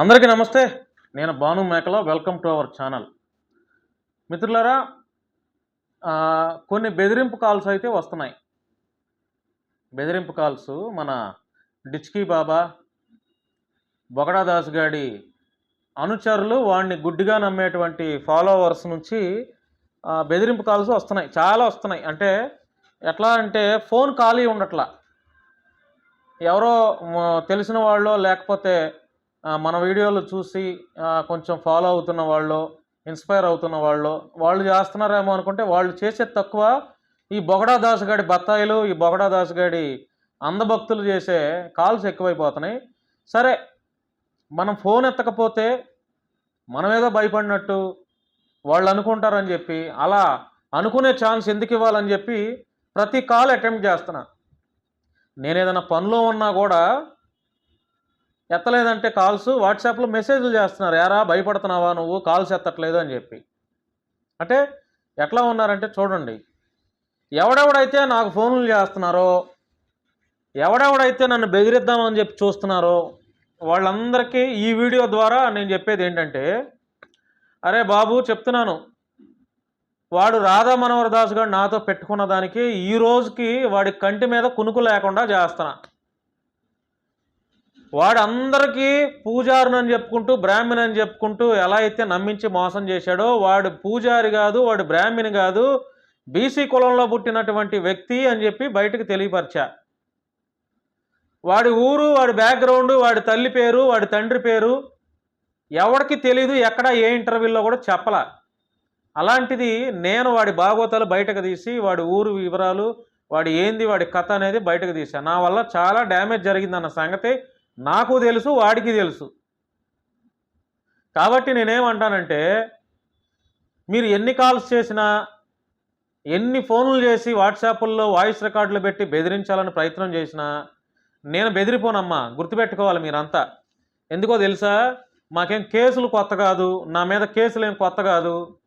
అందరికీ నమస్తే. నేను భాను మేకల. వెల్కమ్ టు అవర్ ఛానల్ మిత్రులారా కొన్ని బెదిరింపు కాల్స్ అయితే వస్తున్నాయి. బెదిరింపు కాల్స్ మన డిచ్కీ బాబా బొగడాదాస్ గాడి అనుచరులు వాడిని గుడ్డిగా నమ్మేటువంటి ఫాలోవర్స్ నుంచి బెదిరింపు కాల్స్ వస్తున్నాయి. చాలా వస్తున్నాయి. అంటే ఎట్లా అంటే ఫోన్ ఖాళీ ఉండట్లా. ఎవరో తెలిసిన వాళ్ళు లేకపోతే మన వీడియోలు చూసి కొంచెం ఫాలో అవుతున్న వాళ్ళు ఇన్స్పైర్ అవుతున్న వాళ్ళు వాళ్ళు చేస్తున్నారేమో అనుకుంటే వాళ్ళు చేసేది తక్కువ ఈ బొగడా దాసుగాడి బత్తాయిలు ఈ బొగడా దాసుగాడి అందభక్తులు చేసే కాల్స్ ఎక్కువైపోతున్నాయి. సరే మనం ఫోన్ ఎత్తకపోతే మనమేదో భయపడినట్టు వాళ్ళు అనుకుంటారని చెప్పి అలా అనుకునే ఛాన్స్ ఎందుకు ఇవ్వాలని చెప్పి ప్రతి కాల్ అటెంప్ట్ చేస్తున్నా. నేను ఏదైనా పనిలో ఉన్నా కూడా ఎత్తలేదంటే కాల్స్ వాట్సాప్లో మెసేజ్లు చేస్తున్నారు. ఎరా భయపడుతున్నావా నువ్వు? కాల్స్ ఎత్తట్లేదు అని చెప్పి. అంటే ఎట్లా ఉన్నారంటే చూడండి. ఎవడెవడైతే నాకు ఫోన్లు చేస్తున్నారో ఎవడెవడైతే నన్ను బెదిరిద్దామని చెప్పి చూస్తున్నారో వాళ్ళందరికీ ఈ వీడియో ద్వారా నేను చెప్పేది ఏంటంటే అరే బాబు చెప్తున్నాను. వాడు రాధా మనోహర్ దాస్ గారు నాతో పెట్టుకున్న దానికి ఈ రోజుకి వాడి కంటి మీద కునుకు లేకుండా చేస్తున్నా. వాడు అందరికీ పూజారుని అని చెప్పుకుంటూ బ్రాహ్మణ్ అని చెప్పుకుంటూ ఎలా అయితే నమ్మించి మోసం చేశాడో వాడు పూజారి కాదు వాడు బ్రాహ్మణి కాదు బీసీ కులంలో పుట్టినటువంటి వ్యక్తి అని చెప్పి బయటకు తెలియపరిచా. వాడి ఊరు వాడి బ్యాక్గ్రౌండ్ వాడి తల్లి పేరు వాడి తండ్రి పేరు ఎవరికి తెలీదు ఎక్కడ ఏ ఇంటర్వ్యూలో కూడా చెప్పల. అలాంటిది నేను వాడి భాగవతాలు బయటకు తీసి వాడి ఊరు వివరాలు వాడి ఏంది వాడి కథ అనేది బయటకు తీసా నా వల్ల చాలా డ్యామేజ్ జరిగిందన్న సంగతి నాకు తెలుసు వాడికి తెలుసు. కాబట్టి నేనేమంటానంటే మీరు ఎన్ని కాల్స్ చేసినా ఎన్ని ఫోన్లు చేసి వాట్సాప్ల్లో వాయిస్ రికార్డులు పెట్టి బెదిరించాలని ప్రయత్నం చేసినా నేను బెదిరిపోనమ్మా గుర్తుపెట్టుకోవాలి మీరంతా. ఎందుకో తెలుసా? మాకేం కేసులు కొత్త కాదు నా మీద కేసులు ఏం కొత్త కాదు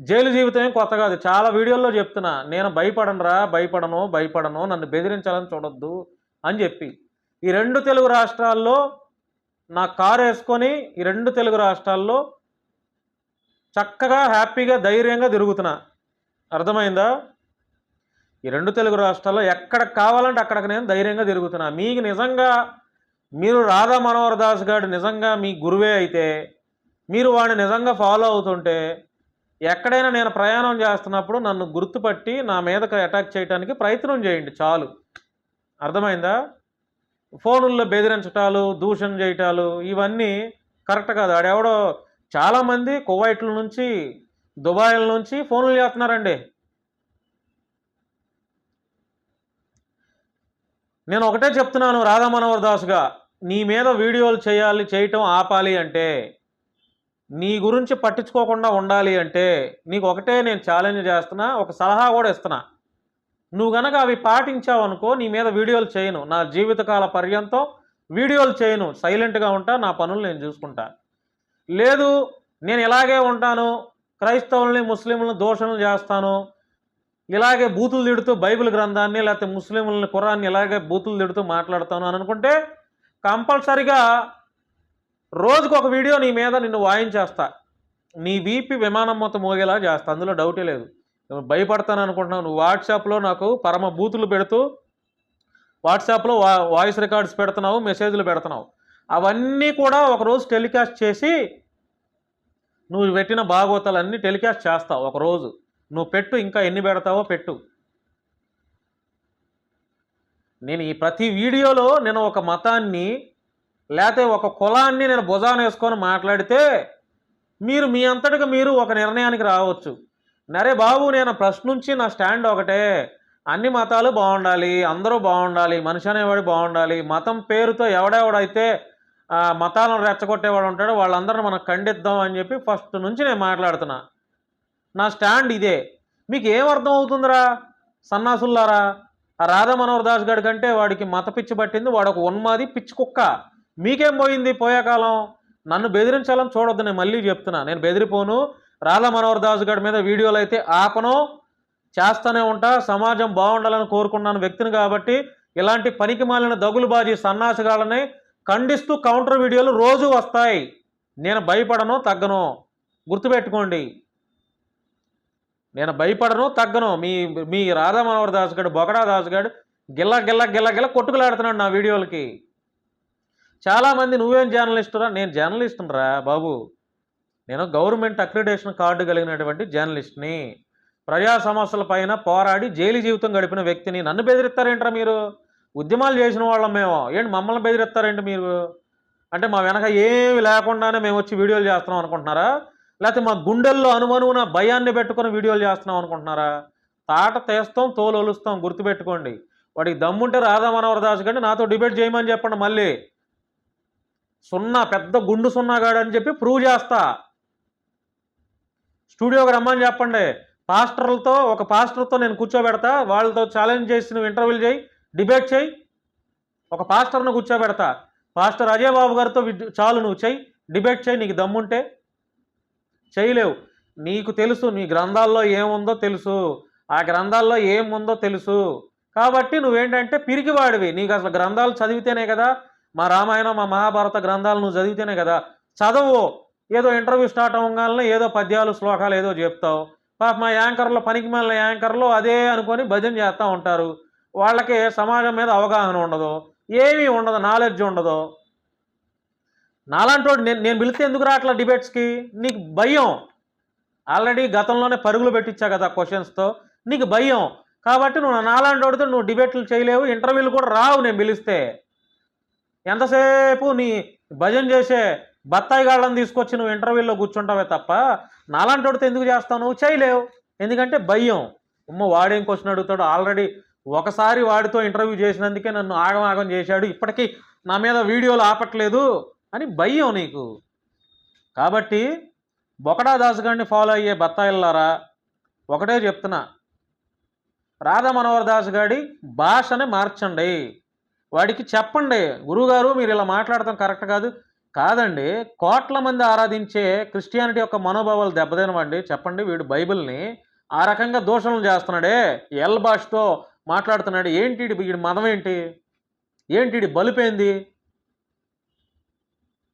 జైలు జీవితం ఏం కొత్త కాదు. చాలా వీడియోల్లో చెప్తున్నా నేను భయపడనురా భయపడను భయపడను నన్ను బెదిరించాలని చూడొద్దు అని చెప్పి. ఈ రెండు తెలుగు రాష్ట్రాల్లో నా కారు వేసుకొని ఈ రెండు తెలుగు రాష్ట్రాల్లో చక్కగా హ్యాపీగా ధైర్యంగా తిరుగుతున్నా. అర్థమైందా? ఈ రెండు తెలుగు రాష్ట్రాల్లో ఎక్కడ కావాలంటే అక్కడికి నేను ధైర్యంగా తిరుగుతున్నా. మీకు నిజంగా మీరు రాధా మనోహర్ దాస్ గారు నిజంగా మీ గురువే అయితే మీరు వాడిని నిజంగా ఫాలో అవుతుంటే ఎక్కడైనా నేను ప్రయాణం చేస్తున్నప్పుడు నన్ను గుర్తుపట్టి నా మీదకు అటాక్ చేయడానికి ప్రయత్నం చేయండి చాలు. అర్థమైందా? ఫోనుల్లో బెదిరించటాలు దూషణ చేయటాలు ఇవన్నీ కరెక్ట్ కాదు. ఆడెవడో చాలామంది కువైట్ల నుంచి దుబాయ్ల నుంచి ఫోన్లు చేస్తున్నారండి. నేను ఒకటే చెప్తున్నాను రాధా మనోహర్ దాస్గా నీ మీద వీడియోలు చేయాలి చేయటం ఆపాలి అంటే నీ గురించి పట్టించుకోకుండా ఉండాలి అంటే నీకు ఒకటే నేను ఛాలెంజ్ చేస్తున్నా ఒక సలహా కూడా ఇస్తున్నా. నువ్వు గనక అవి పాటించావు అనుకో నీ మీద వీడియోలు చేయను. నా జీవితకాల పర్యంతం వీడియోలు చేయను. సైలెంట్గా ఉంటా నా పనులు నేను చూసుకుంటా. లేదు నేను ఇలాగే ఉంటాను క్రైస్తవుల్ని ముస్లింలను దోషణలు చేస్తాను ఇలాగే బూతులు తిడుతూ బైబిల్ గ్రంథాన్ని లేకపోతే ముస్లింలని కురాన్ని ఇలాగే బూతులు తిడుతూ మాట్లాడతాను అని అనుకుంటే కంపల్సరిగా రోజుకు ఒక వీడియో నీ మీద నిన్ను వాయించేస్తా. నీ వీపి విమానం మొత్తం మోగేలా చేస్తా. అందులో డౌటే లేదు. భయపడతాను అనుకుంటున్నావు నువ్వు వాట్సాప్లో నాకు పరమ బూతులు పెడుతూ వాట్సాప్లో వా వాయిస్ రికార్డ్స్ పెడుతున్నావు మెసేజ్లు పెడుతున్నావు. అవన్నీ కూడా ఒకరోజు టెలికాస్ట్ చేసి నువ్వు పెట్టిన భాగవతాలన్నీ టెలికాస్ట్ చేస్తావు ఒకరోజు. నువ్వు పెట్టు ఇంకా ఎన్ని పెడతావో పెట్టు. నేను ఈ ప్రతి వీడియోలో నేను ఒక మతాన్ని లేకపోతే ఒక కులాన్ని నేను భుజాన వేసుకొని మాట్లాడితే మీరు మీ అంతటిగా మీరు ఒక నిర్ణయానికి రావచ్చు. నరే బాబు నేను ప్రశ్న నుంచి నా స్టాండ్ ఒకటే. అన్ని మతాలు బాగుండాలి అందరూ బాగుండాలి మనిషి అనేవాడు బాగుండాలి. మతం పేరుతో ఎవడెవడైతే మతాలను రెచ్చగొట్టేవాడు ఉంటాడో వాళ్ళందరిని మనం ఖండిద్దాం అని చెప్పి ఫస్ట్ నుంచి నేను మాట్లాడుతున్నా. నా స్టాండ్ ఇదే. మీకు ఏం అర్థం అవుతుందిరా? సన్నాసుల్లారా ఆ రాధా మనోహర్ దాస్ గడి కంటే వాడికి మత పిచ్చి పట్టింది వాడు ఒక ఉన్మాది పిచ్చి కుక్క. మీకేం పోయింది పోయే కాలం నన్ను బెదిరించాలని చూడొద్దు నేను మళ్ళీ చెప్తున్నా. నేను బెదిరిపోను రాధా మనోహర్ దాస్ గారి మీద వీడియోలు అయితే ఆపను. చేస్తూనే ఉంటా. సమాజం బాగుండాలని కోరుకున్నాను వ్యక్తిని కాబట్టి ఇలాంటి పనికి మాలిన దగులుబాజీ సన్నాసగాళ్ళని ఖండిస్తూ కౌంటర్ వీడియోలు రోజు వస్తాయి. నేను భయపడను తగ్గను. గుర్తుపెట్టుకోండి. నేను భయపడను తగ్గను. మీ మీ రాధా మనోహర్ దాస్ గడు బొగడా దాస్ గడు గిల్ల గిల్ల గిల్ల గిల్ల కొట్టుకులాడుతున్నాడు నా వీడియోలకి. చాలామంది నువ్వేం జర్నలిస్టురా నేను జర్నలిస్టును రా బాబు. నేను గవర్నమెంట్ అక్రిడేషన్ కార్డు కలిగినటువంటి జర్నలిస్ట్ని ప్రజా సమస్యల పైన పోరాడి జైలు జీవితం గడిపిన వ్యక్తిని నన్ను బెదిరిస్తారేంట్రా మీరు? ఉద్యమాలు చేసిన వాళ్ళం మేము. ఏంటి మమ్మల్ని బెదిరిస్తారేంటి మీరు? అంటే మా వెనక ఏమి లేకుండానే మేము వచ్చి వీడియోలు చేస్తున్నాం అనుకుంటున్నారా? లేకపోతే మా గుండెల్లో అనుమనువున భయాన్ని పెట్టుకుని వీడియోలు చేస్తున్నాం అనుకుంటున్నారా? తాట తీస్తాం తోలు ఒలుస్తాం గుర్తుపెట్టుకోండి. వాడికి దమ్ముంటే రాధా మనోహర్ దాస్ గారిని నాతో డిబేట్ చేయమని చెప్పండి మళ్ళీ. సున్నా పెద్ద గుండు సున్నాగాడు అని చెప్పి ప్రూవ్ చేస్తా. స్టూడియోకి రమ్మని చెప్పండి. పాస్టర్లతో ఒక పాస్టర్తో నేను కూర్చోబెడతా. వాళ్ళతో ఛాలెంజ్ చేసి నువ్వు ఇంటర్వ్యూలు చేయి డిబేట్ చేయి. ఒక పాస్టర్ను కూర్చోబెడతా. పాస్టర్ అజయ్ బాబు గారితో చాలు నువ్వు చెయ్యి డిబేట్ చేయి నీకు దమ్ముంటే. చేయలేవు. నీకు తెలుసు నీ గ్రంథాల్లో ఏముందో తెలుసు. ఆ గ్రంథాల్లో ఏముందో తెలుసు. కాబట్టి నువ్వేంటంటే పిరికివాడివి. నీకు అసలు గ్రంథాలు చదివితేనే కదా మా రామాయణం మా మహాభారత గ్రంథాలు నువ్వు చదివితేనే కదా. చదవు. ఏదో ఇంటర్వ్యూ స్టార్ట్ అవ్వగానే ఏదో పద్యాలు శ్లోకాలు ఏదో చెప్తావు. పాప మా యాంకర్లో పనికి మళ్ళీ యాంకర్లు అదే అనుకొని భజన చేస్తూ ఉంటారు. వాళ్ళకి సమాజం మీద అవగాహన ఉండదు. ఏమీ ఉండదు నాలెడ్జ్ ఉండదు. నాలాంటి నేను నేను పిలిస్తే ఎందుకు రావట్లా డిబేట్స్కి? నీకు భయం. ఆల్రెడీ గతంలోనే పరుగులు పెట్టించా కదా క్వశ్చన్స్తో. నీకు భయం. కాబట్టి నువ్వు నాలాంటి వాడితో నువ్వు డిబేట్లు చేయలేవు ఇంటర్వ్యూలు కూడా రావు నేను పిలిస్తే. ఎంతసేపు నీ భజన చేసే బత్తాయి గాళ్ళని తీసుకొచ్చి నువ్వు ఇంటర్వ్యూలో కూర్చుంటావే తప్ప నాలాంటి వాడితో ఎందుకు చేస్తావు? నువ్వు చేయలేవు. ఎందుకంటే భయం. ఉమ్మ వాడేం క్వశ్చన్ అడుగుతాడు ఆల్రెడీ ఒకసారి వాడితో ఇంటర్వ్యూ చేసినందుకే నన్ను ఆగమాగం చేశాడు. ఇప్పటికీ నా మీద వీడియోలు ఆపట్లేదు అని భయం నీకు. కాబట్టి బొకడా దాస్ గారిని ఫాలో అయ్యే బత్తాయిల్లారా ఒకటే చెప్తున్నా. రాధా మనోహర్ దాస్ గారి భాషని మార్చండి. వాడికి చెప్పండి. గురువుగారు మీరు ఇలా మాట్లాడటం కరెక్ట్ కాదు. కాదండి కోట్ల మంది ఆరాధించే క్రిస్టియానిటీ యొక్క మనోభావాలు దెబ్బతినవండి. చెప్పండి వీడు బైబిల్ని ఆ రకంగా దూషణలు చేస్తున్నాడే ఎల్ భాషతో మాట్లాడుతున్నాడు. ఏంటి వీడి మతం ఏంటి? ఏంటి బలిపోయింది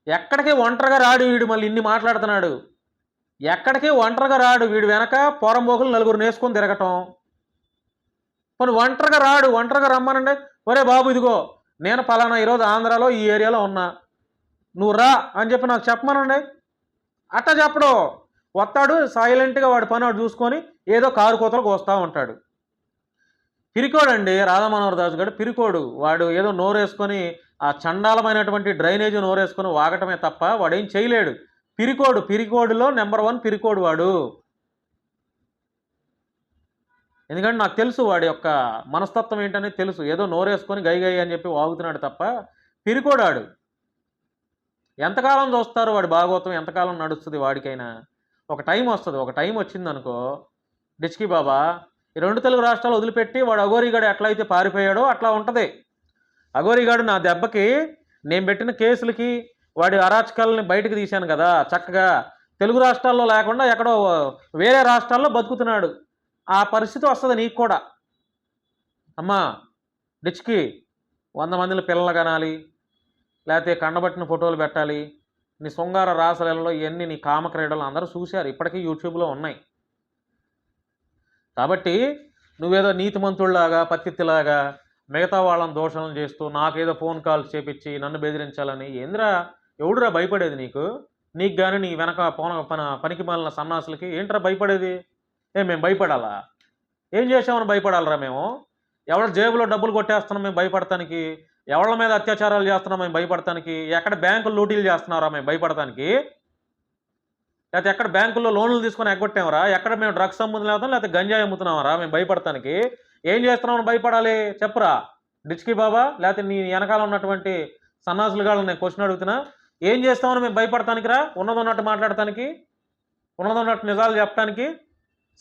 ఎక్కడికి ఒంటరిగా రాడు వీడు మళ్ళీ ఇన్ని మాట్లాడుతున్నాడు? ఎక్కడికి ఒంటరిగా రాడు వీడు వెనక పోరంబోకులు నలుగురు నేసుకొని తిరగటం? మరి ఒంటరిగా రాడు ఒంటరిగా రమ్మనండి. ఒరే బాబు ఇదిగో నేను పలానా ఈరోజు ఆంధ్రాలో ఈ ఏరియాలో ఉన్నా. నువ్వు రా అని చెప్పి నాకు చెప్పమనండి. అట్ట చెప్పడు. వస్తాడు సైలెంట్గా వాడి పని వాడు చూసుకొని ఏదో కారు కోతలకు వస్తూ ఉంటాడు. పిరికోడండి రాధామనోహర్ దాస్ గారు పిరికోడు. వాడు ఏదో నోరేసుకొని ఆ చండాలమైనటువంటి డ్రైనేజ్ నోరేసుకొని వాగటమే తప్ప వాడేం చేయలేడు. పిరికోడు పిరికోడులో నెంబర్ వన్ పిరికోడు వాడు. ఎందుకంటే నాకు తెలుసు వాడి యొక్క మనస్తత్వం ఏంటనేది తెలుసు. ఏదో నోరేసుకొని గై గై అని చెప్పి వాగుతున్నాడు తప్ప పిరికోడాడు. ఎంతకాలం చూస్తారు వాడి భాగవతం ఎంతకాలం నడుస్తుంది వాడికైనా? ఒక టైం వస్తుంది. ఒక టైం వచ్చిందనుకో డిచ్కి బాబా ఈ రెండు తెలుగు రాష్ట్రాలు వదిలిపెట్టి వాడు అఘోరీగాడు ఎట్లా అయితే పారిపోయాడో అట్లా ఉంటుంది. అఘోరీగాడు నా దెబ్బకి నేను పెట్టిన కేసులకి వాడి అరాచకాలని బయటకు తీశాను కదా చక్కగా తెలుగు రాష్ట్రాల్లో లేకుండా ఎక్కడో వేరే రాష్ట్రాల్లో బతుకుతున్నాడు. ఆ పరిస్థితి వస్తుంది నీకు కూడా. అమ్మా డిచ్కి వంద మందిలో పిల్లలు కనాలి లేకపోతే కండబట్టిన ఫోటోలు పెట్టాలి. నీ శృంగార రాసలలో ఇవన్నీ నీ కామక్రీడలు అందరూ చూశారు. ఇప్పటికీ యూట్యూబ్లో ఉన్నాయి. కాబట్టి నువ్వేదో నీతిమంతుల్లాగా పత్తిత్తిలాగా మిగతా వాళ్ళని దోషణలు చేస్తూ నాకేదో ఫోన్ కాల్స్ చేపించి నన్ను బెదిరించాలని ఏంద్రా? ఎవడురా భయపడేది నీకు? నీకు కానీ నీ వెనక పోన పన పనికి మాలిన సన్నాసులకి ఏంట్రా భయపడేది? ఏ మేము భయపడాలా? ఏం చేసామని భయపడాలరా మేము? ఎవరి జేబులో డబ్బులు కొట్టేస్తున్నాం మేము భయపడటానికి? ఎవళ్ళ మీద అత్యాచారాలు చేస్తున్నాం మేము భయపడటానికి? ఎక్కడ బ్యాంకులు లూటీలు చేస్తున్నారా మేము భయపడటానికి? లేకపోతే ఎక్కడ బ్యాంకుల్లో లోన్లు తీసుకొని ఎగ్గొట్టామరా ఎక్కడ మేము డ్రగ్స్ అమ్ముతున్నాం లేకపోతే గంజాయి అమ్ముతున్నామరా మేము భయపడటానికి? ఏం చేస్తున్నామని భయపడాలి? చెప్పురా. డిచ్కి బాబా లేకపోతే నీ వెనకాల ఉన్నటువంటి సన్నాసులు గాళ్ళు నేను క్వశ్చన్ అడుగుతున్నా. ఏం చేస్తామని మేము భయపడటానికి రా ఉన్నది ఉన్నట్టు మాట్లాడటానికి? ఉన్నది ఉన్నట్టు నిజాలు చెప్పడానికి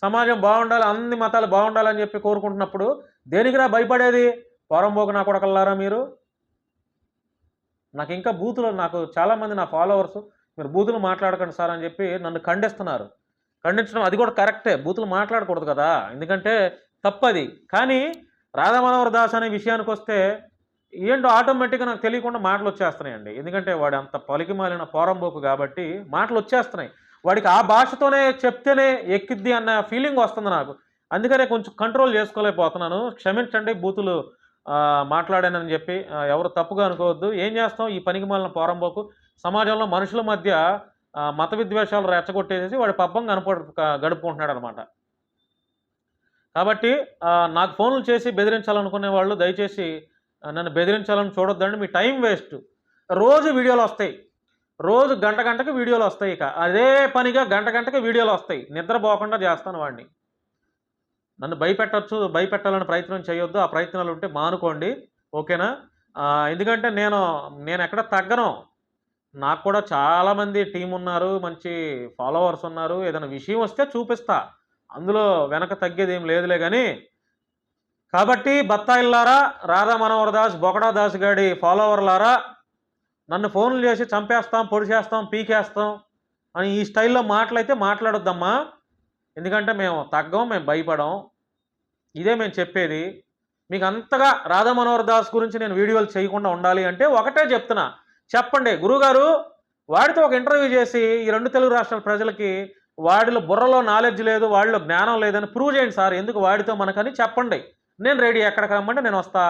సమాజం బాగుండాలి అన్ని మతాలు బాగుండాలని చెప్పి కోరుకుంటున్నప్పుడు దేనికిరా భయపడేది? పోరంబోకు నా కొడకల్లారా మీరు? నాకు ఇంకా బూతులు నాకు చాలామంది నా ఫాలోవర్స్ మీరు బూతులు మాట్లాడకండి సార్ అని చెప్పి నన్ను ఖండిస్తున్నారు. ఖండించడం అది కూడా కరెక్టే బూతులు మాట్లాడకూడదు కదా. ఎందుకంటే తప్పది. కానీ రాధామనోహర్ దాస్ అనే విషయానికి వస్తే ఏంటో ఆటోమేటిక్గా నాకు తెలియకుండా మాటలు వచ్చేస్తున్నాయండి. ఎందుకంటే వాడు అంత పలికి మాలిన పోరంబోకు కాబట్టి మాటలు వచ్చేస్తున్నాయి. వాడికి ఆ భాషతోనే చెప్తేనే ఎక్కిద్ది అన్న ఫీలింగ్ వస్తుంది నాకు. అందుకనే కొంచెం కంట్రోల్ చేసుకోలేకపోతున్నాను. క్షమించండి బూతులు. మాట్లాడానని చెప్పి ఎవరు తప్పుగా అనుకోవద్దు. ఏం చేస్తాం? ఈ పనికి మాలిన పోరంబోకు సమాజంలో మనుషుల మధ్య మత విద్వేషాలు రెచ్చగొట్టేసి వాడి పబ్బం కనపడు గడుపుకుంటున్నాడు అనమాట కాబట్టి నాకు ఫోన్లు చేసి బెదిరించాలనుకునే వాళ్ళు దయచేసి నన్ను బెదిరించాలని చూడొద్దండి. మీ టైం వేస్ట్. రోజు వీడియోలు వస్తాయి. రోజు గంట గంటకి వీడియోలు వస్తాయి ఇక. అదే పనిగా గంట గంటకి వీడియోలు వస్తాయి. నిద్రపోకుండా చేస్తాను వాడిని. నన్ను భయపెట్టచ్చు భయపెట్టాలని ప్రయత్నం చేయొద్దు. ఆ ప్రయత్నాలు ఉంటే మానుకోండి. ఓకేనా? ఎందుకంటే నేను నేను ఎక్కడ తగ్గను. నాకు కూడా చాలామంది టీం ఉన్నారు మంచి ఫాలోవర్స్ ఉన్నారు. ఏదైనా విషయం వస్తే చూపిస్తా. అందులో వెనక తగ్గేది ఏం లేదులే కానీ కాబట్టి బత్తాయిల్లారా రాధా మనోహర్ దాస్ బొకడా దాస్ గాడి ఫాలోవర్లారా నన్ను ఫోన్లు చేసి చంపేస్తాం పొడిచేస్తాం పీకేస్తాం అని ఈ స్టైల్లో మాటలైతే మాట్లాడొద్దమ్మా. ఎందుకంటే మేము తగ్గం మేము భయపడం. ఇదే మేము చెప్పేది. మీకు అంతగా రాధా మనోహర్ దాస్ గురించి నేను వీడియోలు చేయకుండా ఉండాలి అంటే ఒకటే చెప్తున్నా. చెప్పండి గురుగారు వాడితో ఒక ఇంటర్వ్యూ చేసి ఈ రెండు తెలుగు రాష్ట్రాల ప్రజలకి వాడిలో బుర్రలో నాలెడ్జ్ లేదు వాడిలో జ్ఞానం లేదని ప్రూవ్ చేయండి సార్. ఎందుకు వాడితో మనకని చెప్పండి. నేను రెడీ ఎక్కడికి రమ్మంటే నేను వస్తా.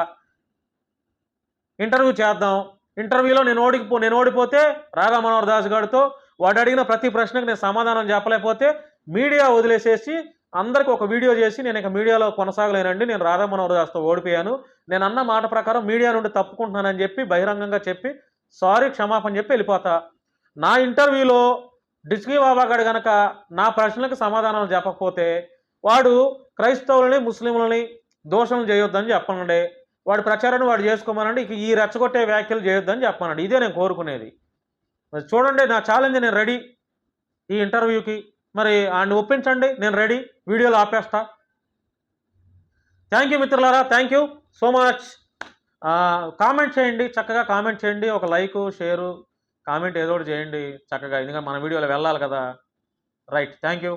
ఇంటర్వ్యూ చేద్దాం. ఇంటర్వ్యూలో నేను ఓడిపో నేను ఓడిపోతే రాధా మనోహర్ దాస్ గారితో వాడు అడిగిన ప్రతి ప్రశ్నకు నేను సమాధానం చెప్పలేకపోతే మీడియా వదిలేసేసి అందరికి ఒక వీడియో చేసి నేను ఇక మీడియాలో కొనసాగలేనండి నేను రాధా మనోహర్ దాస్తో ఓడిపోయాను. నేను అన్న మాట ప్రకారం మీడియా నుండి తప్పుకుంటున్నానని చెప్పి బహిరంగంగా చెప్పి సారీ క్షమాపణ చెప్పి వెళ్ళిపోతా. నా ఇంటర్వ్యూలో డిస్కీ బాబా గారు గనక నా ప్రశ్నలకు సమాధానాలు చెప్పకపోతే వాడు క్రైస్తవులని ముస్లింలని దోషం చేయొద్దని చెప్పనండి. వాడి ప్రచారాన్ని వాడు చేసుకోమనండి ఇక ఈ రెచ్చగొట్టే వ్యాఖ్యలు చేయొద్దని చెప్పనండి. ఇదే నేను కోరుకునేది. చూడండి నా ఛాలెంజ్ నేను రెడీ ఈ ఇంటర్వ్యూకి. మరి ఆయన్ని ఒప్పించండి నేను రెడీ వీడియోలు ఆపేస్తా. థ్యాంక్ యూ మిత్రులారా thank you so much comment చేయండి చక్కగా కామెంట్ చేయండి ఒక లైక్ షేరు కామెంట్ ఏదో ఒకటి చేయండి చక్కగా ఎందుకంటే మన వీడియోలో వెళ్ళాలి కదా. Right thank you